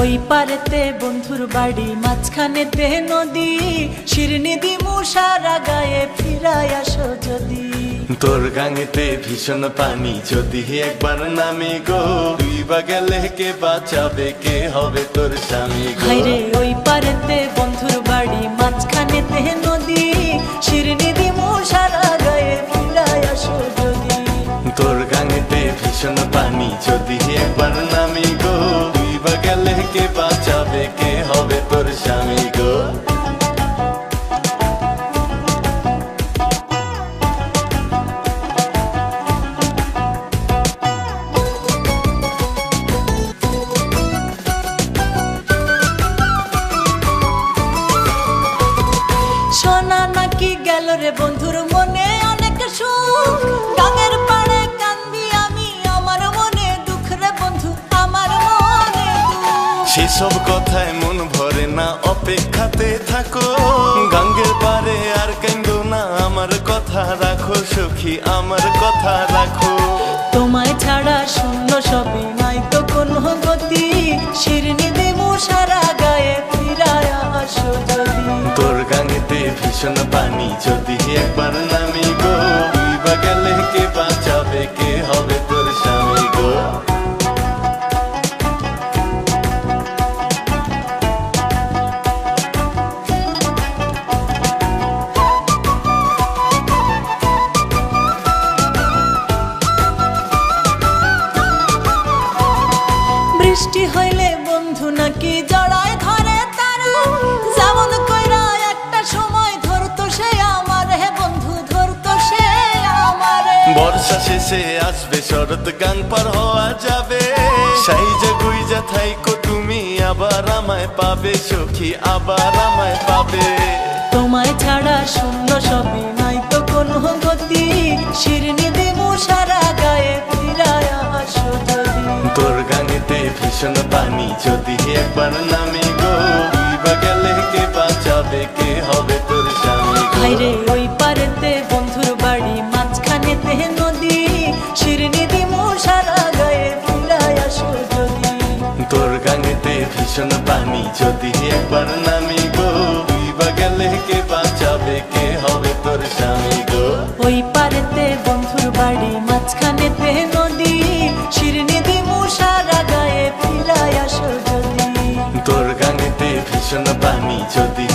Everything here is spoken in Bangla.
ওই পারেতে বন্ধুর বাড়ি মাঝখানেতে নদী। শিরনিধি মুসারা গায়ে ফিরায় আসো যদি। তোর গাঙেতে ভীষণ পানি যদি একবার নামে গো। তুই বা গেলে কে বাঁচাবে কে হবে তোর স্বামী গো? হাইরে ওই পারেতে বন্ধুর বাড়ি মাঝখানে মাঝখানেতে নদী। শিরনিধি মুসারা গায়ে ফিরায় আসো যদি। তোর গাঙেতে ভীষণ পানি যদি একবার নামে গেল রে বন্ধুর মনে অনেক সুখ। গাঙের পাড়ে কান্দি আমি আমার মনে দুঃখ রে বন্ধু আমার মনে সেসব কথায় মন ভরে না অপেক্ষাতে থাকো। গাঙ্গের পারে আর কেন্দ্র না আমার কথা রাখো সখী আমার কথা রাখো। তোমায় ছাড়া শূন্য সবই নাই তো কোনো গতি। শিরনি ভীষণ পানি। যদি একবার নামি গো তুই বা গেলে কে বাঁচাবে? কে হবে তোর স্বামী গো? বৃষ্টি হইলে বন্ধু নাকি জড়ায়? বর্ষা শেষে আসবে শরৎ গান পার হওয়া যাবে। সাইজা গুইজা থাইকো তুমি আবার আমায় পাবে সখী আবার আমায় পাবে। তোমায় ছাড়া শূন্য সবই নাই তো কোনো গতি। শিরনি দেবো সারা গায়ে ফিরায় আসো তোর গাঙেতে ভীষণ পানি যদি একবার নামে গো গেলে কে বাঁচাবে পানি যদি একবার নামি গো বা গেলে কে বাঁচাবে কে হবে তোর স্বামী গো? ওই পারেতে বন্ধুর বাড়ি মাঝখানেতে নদী শিরনিদি মুসারা সারা গায়ে ফিরায় আসো যদি। তোর গানেতে ভীষণ বাণী যদি